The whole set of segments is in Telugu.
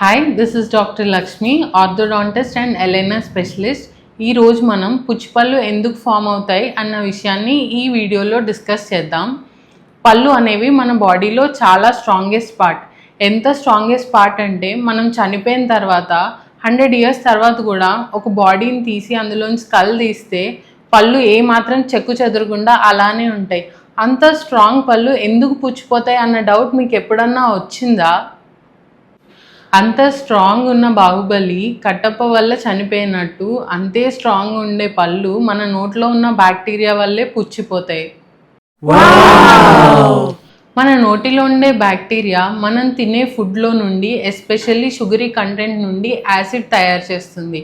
Hi this is doctor Lakshmi orthodontist and aligner specialist ఈ రోజు మనం పుచ్చిపళ్ళు ఎందుకు ఫామ్ అవుతాయి అన్న విషయాన్ని ఈ వీడియోలో డిస్కస్ చేద్దాం. పళ్ళు అనేవి మన బాడీలో చాలా స్ట్రాంగెస్ట్ పార్ట్ ఎంత స్ట్రాంగెస్ట్ పార్ట్ అంటే మనం చనిపోయిన తర్వాత హండ్రెడ్ ఇయర్స్ తర్వాత కూడా ఒక బాడీని తీసి అందులోంచి స్కల్ తీస్తే పళ్ళు ఏమాత్రం చెక్కు చెదరకుండా అలానే ఉంటాయి. అంత స్ట్రాంగ్ పళ్ళు ఎందుకు పుచ్చిపోతాయి అన్న డౌట్ మీకు ఎప్పుడన్నా వచ్చిందా? అంత స్ట్రాంగ్ ఉన్న బాహుబలి కట్టప్ప వల్ల చనిపోయినట్టు అంతే స్ట్రాంగ్ ఉండే పళ్ళు మన నోట్లో ఉన్న బ్యాక్టీరియా వల్లే పుచ్చిపోతాయి. మన నోటిలో ఉండే బ్యాక్టీరియా మనం తినే ఫుడ్లో నుండి ఎస్పెషల్లీ షుగరీ కంటెంట్ నుండి యాసిడ్ తయారు చేస్తుంది.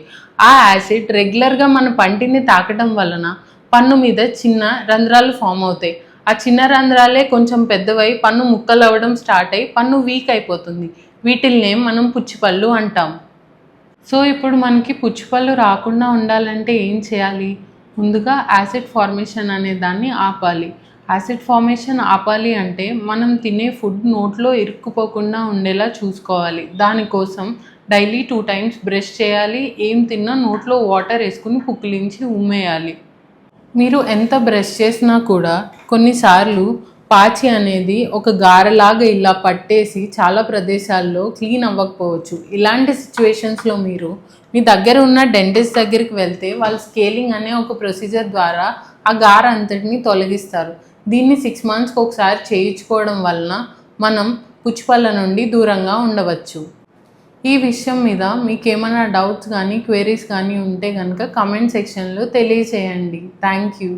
ఆ యాసిడ్ రెగ్యులర్గా మన పంటిని తాకడం వలన పన్ను మీద చిన్న రంధ్రాలు ఫామ్ అవుతాయి. ఆ చిన్న రంధ్రాలే కొంచెం పెద్దవై పన్ను ముక్కలు అవ్వడం స్టార్ట్ అయ్యి పన్ను వీక్ అయిపోతుంది. వీటిల్నే మనం పుచ్చిపళ్ళు అంటాం. సో ఇప్పుడు మనకి పుచ్చిపళ్ళు రాకుండా ఉండాలంటే ఏం చేయాలి? ముందుగా యాసిడ్ ఫార్మేషన్ అనే దాన్ని ఆపాలి. యాసిడ్ ఫార్మేషన్ ఆపాలి అంటే మనం తినే ఫుడ్ నోట్లో ఇరుక్కుపోకుండా ఉండేలా చూసుకోవాలి. దానికోసం డైలీ టూ టైమ్స్ బ్రష్ చేయాలి. ఏం తిన్నా నోట్లో వాటర్ వేసుకుని పుక్కిలించి ఉమ్మేయాలి. మీరు ఎంత బ్రష్ చేసినా కూడా కొన్నిసార్లు పాచి అనేది ఒక గారలాగా ఇలా పట్టేసి చాలా ప్రదేశాల్లో క్లీన్ అవ్వకపోవచ్చు. ఇలాంటి సిచ్యువేషన్స్లో మీరు మీ దగ్గర ఉన్న డెంటిస్ట్ దగ్గరికి వెళ్తే వాళ్ళు స్కేలింగ్ అనే ఒక ప్రొసీజర్ ద్వారా ఆ గార అంతటిని తొలగిస్తారు. దీన్ని సిక్స్ మంత్స్కి ఒకసారి చేయించుకోవడం వలన మనం పుచ్చిపళ్ళ నుండి దూరంగా ఉండవచ్చు. ఈ విషయం మీద మీకు ఏమైనా డౌట్స్ కానీ క్వెరీస్ కానీ ఉంటే కనుక కమెంట్ సెక్షన్లో తెలియచేయండి. Thank you.